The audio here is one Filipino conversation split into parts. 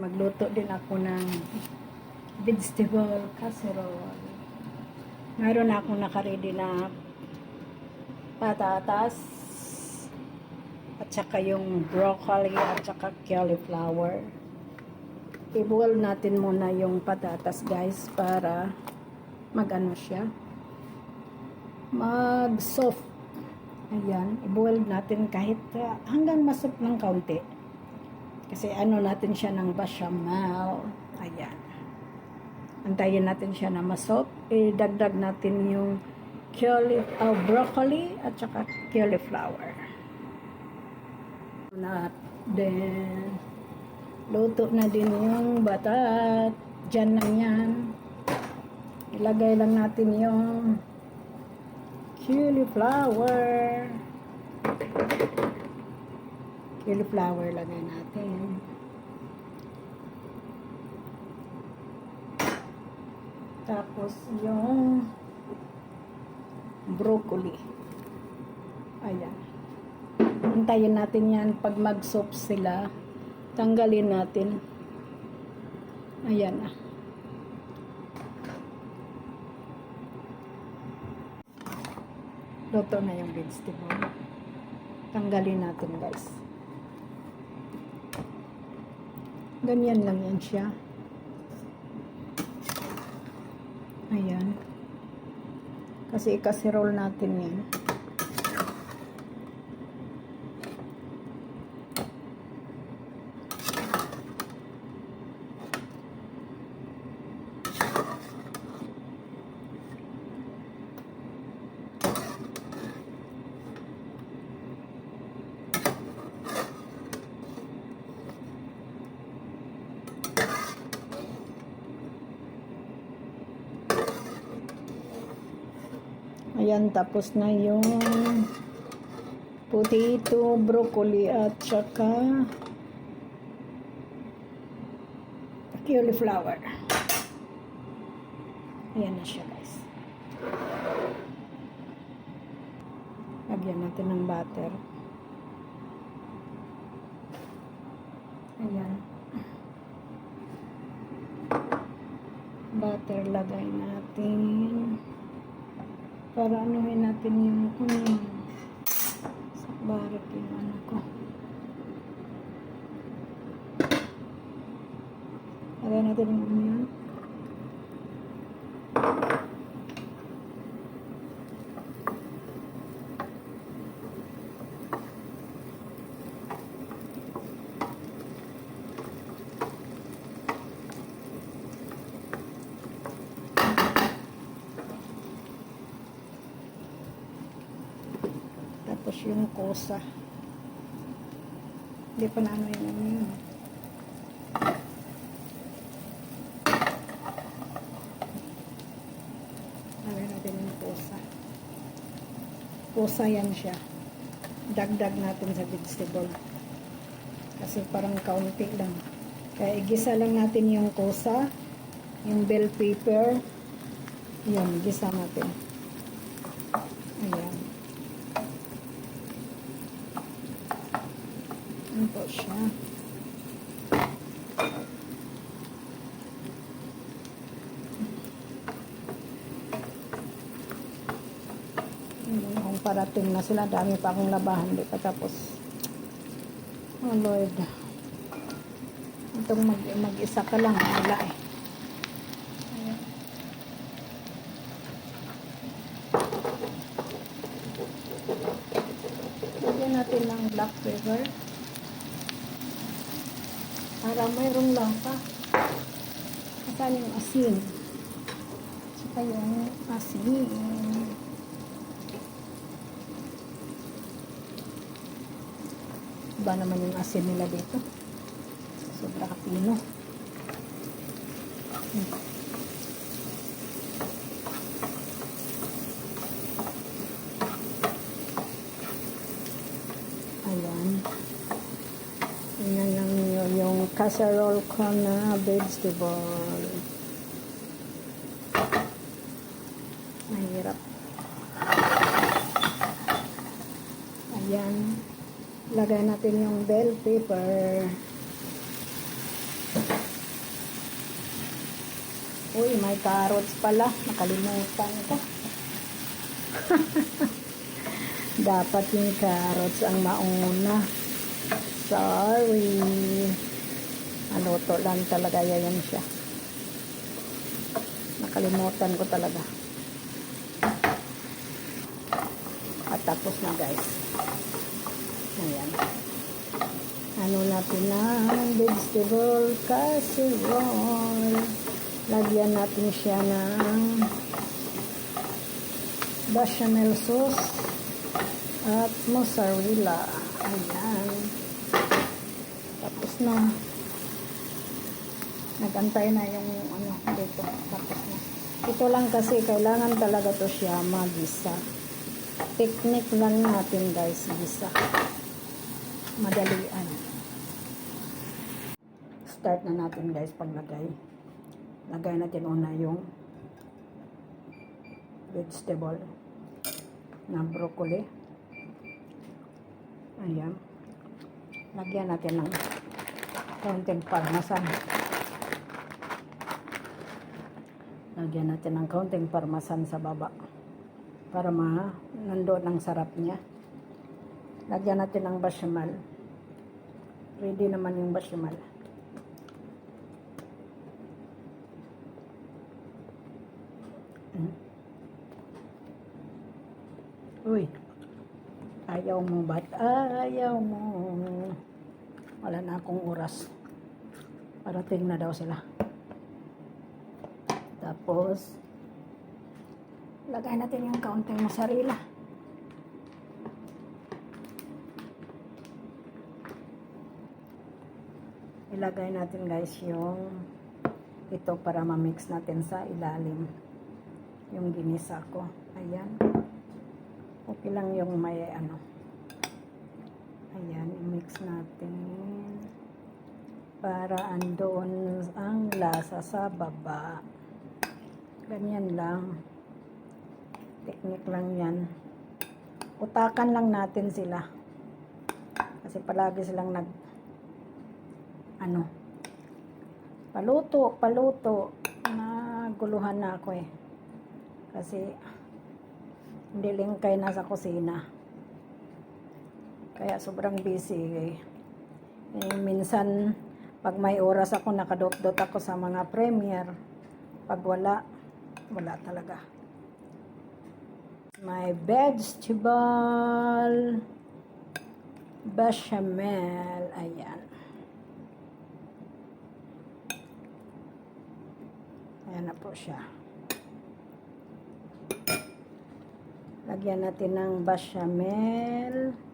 magluto din ako ng vegetable casserole. Mayroon akong nakaredy na patatas at saka yung broccoli at saka cauliflower. I-boil natin muna yung patatas guys para mag-ano siya mag-soft. Ayan, i-boil natin kahit uh, hanggang masop ng kaunti. Kasi ano natin siya ng bechamel. Ayan. Antayin natin siya na masop. Idagdag natin yung caulif- uh, broccoli at saka cauliflower. Na then luto na din yung batat. Diyan lang yan. Ilagay lang natin yung cauliflower. Cauliflower lagay natin. Tapos yung broccoli. Ayan. Hintayin natin yan pag mag-soup sila. Tanggalin natin. Ayan na. Luto na yung vegetable. Tanggalin natin guys. Ganyan lang yan siya. Ayan. Kasi ikasirol natin yan. Ayan, tapos na yung potato, broccoli, at saka cauliflower. Ayan na siya, guys. Lagyan natin ng butter. Ayan. Butter lagay natin para anuhin natin yung onion. Sakbarat yung ano ko. Lagay natin yung onion. Tapos yung kosa. Hindi pa na ano yun ano yun. Natin yung kosa. Kosa yan siya. Dagdag natin sa vegetable. Kasi parang kaunti lang. Kaya igisa lang natin yung kosa, yung bell pepper. Yan, igisa natin. Ayan. Ano po siya? Kung parating na sila, dami pa akong labahan, di pa tapos. Oh Lord. Itong mag, mag-isa ka lang, wala eh. Lagyan natin ng black pepper. Para mayroong lasa. Saka yung asin. Saka yung asin. Iba naman yung asin nila dito. Sobra kapino. Hmm. Ayan. Yan lang yung, yung casserole ko na vegetable. Mahirap. Ayan. Lagay natin yung bell pepper. Uy, may carrots pala. Nakalimutan ko. Dapat yung carrots ang mauna. Sorry. Aluto lang talaga yan siya. Nakalimutan ko talaga. At tapos na guys. Ayan. Ano natin ng vegetable casserole. Lagyan natin siya ng bechamel sauce at mozzarella. Ayan. Tapos na. Nagantay na yung ano dito. Tapos na. Ito lang kasi kailangan talaga to siya magisa. Technique lang natin guys, gisa. Madalian. Start na natin guys paglagay. Lagay natin una yung vegetable na broccoli. Ayan. Lagyan natin ng kaunting parmesan. Lagyan natin ng kaunting parmesan sa baba para ma nandoon ang sarap niya. Lagyan natin ng bechamel. Ready naman yung bechamel. Mm. Uy. Ayaw mo ba't? Ayaw mo. Wala na akong oras. Parating na daw sila. Tapos, lagay natin yung kaunting mozzarella. Ilagay natin guys yung ito para ma-mix natin sa ilalim yung ginisa ko. Ayan. Okay lang yung may ano. Ayan, i-mix natin para andoon ang lasa sa baba. Ganyan lang. Technique lang yan. Utakan lang natin sila. Kasi palagi silang nag ano paluto, paluto. Naguluhan na ako eh. Kasi hindi lingkay na sa kusina. Kaya sobrang busy eh. eh minsan pag may oras ako nakadot-dot ako sa mga premiere. Pag wala, wala talaga. My vegetable bechamel. Ayan. Ayan na po siya. Lagyan natin ng bechamel. Ayan.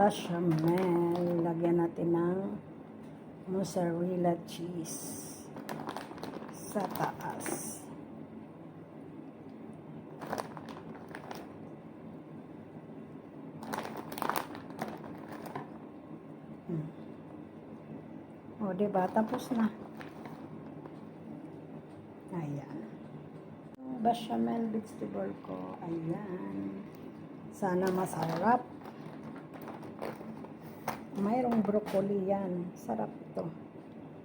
Bechamel. Lagyan natin ng mozzarella cheese sa taas. Hmm. O, diba? Tapos na. Ayan. Bechamel vegetable ko. Ayan. Sana masarap. Mayroong broccoli yan. Sarap ito.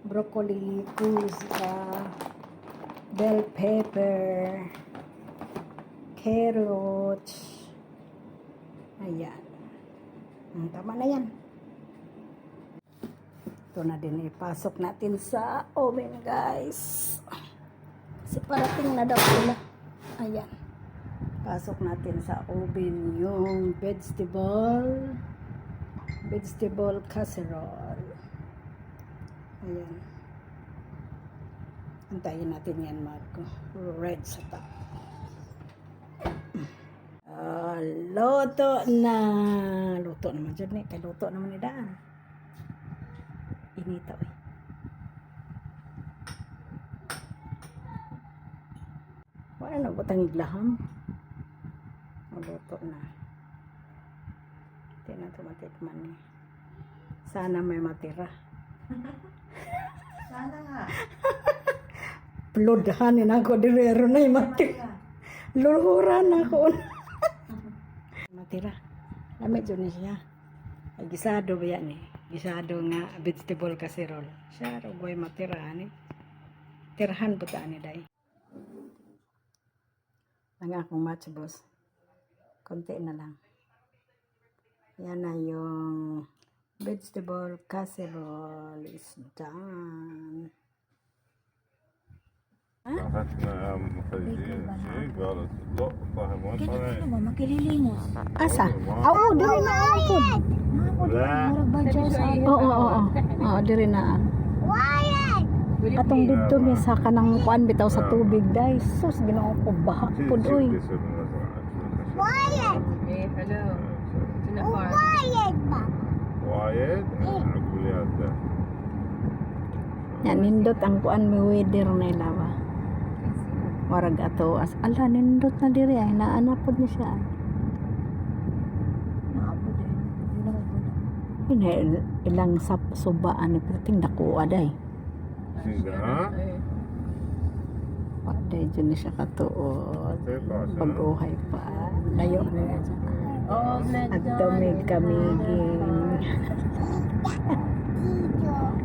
Broccoli, kuzka, bell pepper, carrots. Ayan. Hmm, Tama na yan. Ito na din ipasok natin sa oven guys. Kasi parating na daw sila. Ayan. Pasok natin sa oven yung vegetable vegetable casserole. Ayan. Antayin natin yan, Marco. Red sa top. Ah, luto na. Luto naman dyan eh. Kay luto naman ni Daan. Inita eh. Wala na butang iglaham. O, luto na. Hindi na ito matikman eh. Sana may matira. Sana nga. Plodhanin ako direro na matira. Luluhuran ako. matira. Lamit dyan siya. Ay, gisado ba yan eh? Gisado nga vegetable casserole. Siya, rogoy matirahan eh. Tirahan po taan ni day. Ang akong match boss. Konti na lang. Yan na yung vegetable casserole is done. أخذنا مخرجين شيء قالت لا طاهر وين طالع Ano ba, makililimos. Asa? Ah, Oo, diri na ako. لا Murag ba dyan sa Oo, oo, oo. Oo, diri na. Atong dito mi sa kanang kuan bitaw sa tubig dai. Sus ginoo ko baha pud oy. ايه Yan, nindot ang kuan may weather na ilawa. Warag ato. As, ala, nindot na diri ay. Naanapod eh, ano, na siya. Naapod eh. Ilang, ilang sap subaan ni Perting nakuha day. Hinga? Pagday dyan na siya katuod. Pag-uhay pa. Layo na yan siya. Oh, At dumig kami. Tito.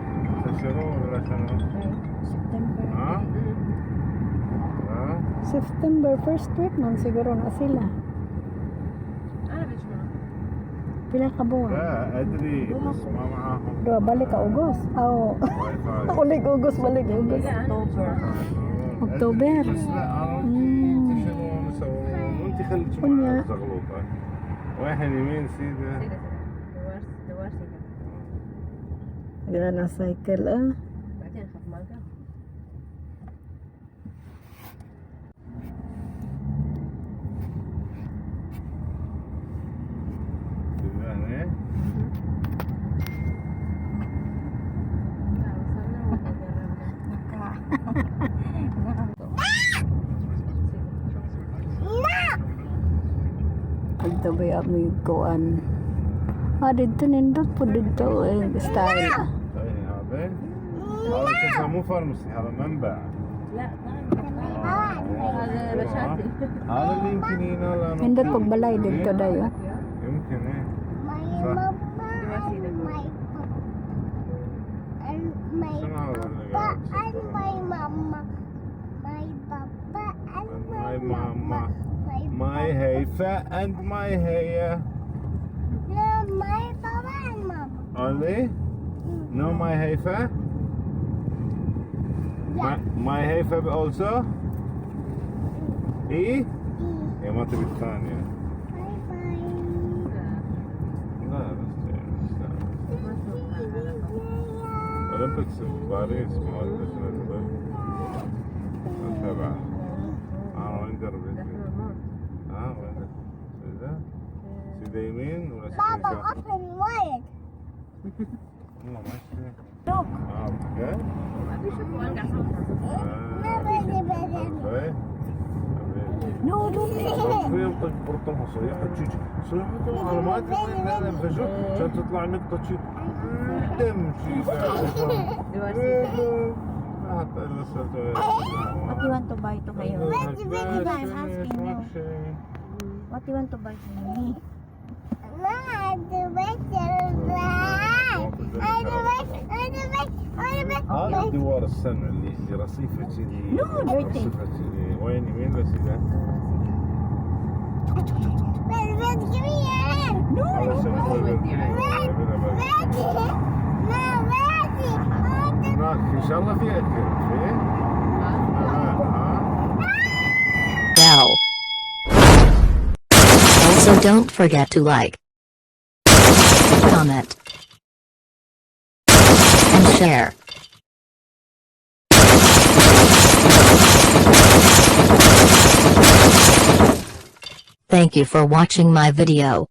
تسيروا ولا شنو؟ September. ها؟ ها؟ September first week man siguro na sila. انا بشمع Pila ka buwan? لا ادري بس ما معاهم Dua balik ka Ugos. Aw. واي فاي Ulig Ugos, balik Ugos. October. أكتوبر. بس لا عرفت مم. انت شنو مسوون وانت خليك قلنا. معنا زغلوطه واحد يمين سيده دوار دوار Wala na cycle ah. Pagtabay up mo yung kuan. Ah, dito nindot po dito eh, style. ah. طيب هذا هذا شو اسمه مو فارماسي هذا منبع لا آه. هذا بشاتي هذا اللي يمكن ينال أنا Nindot pag balay dito dayo. يمكن ايه دوار سيدا شنو هذا اللي قاعد my papa and mama. Only? Mm. No, my heifer? Yeah. My, my heifer also? Mm. E? E. Jag måste I hand ju. Bye bye. Där, där. Den växer varje smal. Vänta bara. Ja, inte roligt. Ja, vänta. Ser du? سيدا يمين ولا سيدا Baba, يسار؟ open wide. والله ما اشتري Look. اه اوكي بيشوفوا انقع صوتها Nobody better. اوكي No, don't في ينطق برطمها صيحة تشيك صيحة انا ما ادري وين لا لا فشوف كانت تطلع نقطة شي دم شي دوار سيدا حتى رسلت What you want to buy to kayo? I'm asking you. شيء What you want to buy to me? هذا دوار السمع اللي اللي رصيفه كذي No, dirty. رصيفه كذي وين يمين بس كذا Best, best, give me your hand. هذا شنو هو البنزين؟ أبدا بس. Betty. No, Betty. Oh, the هناك ان شاء الله في اكل في آه، آه. bell. Also don't forget to like, comment, and share. Thank you for watching my video.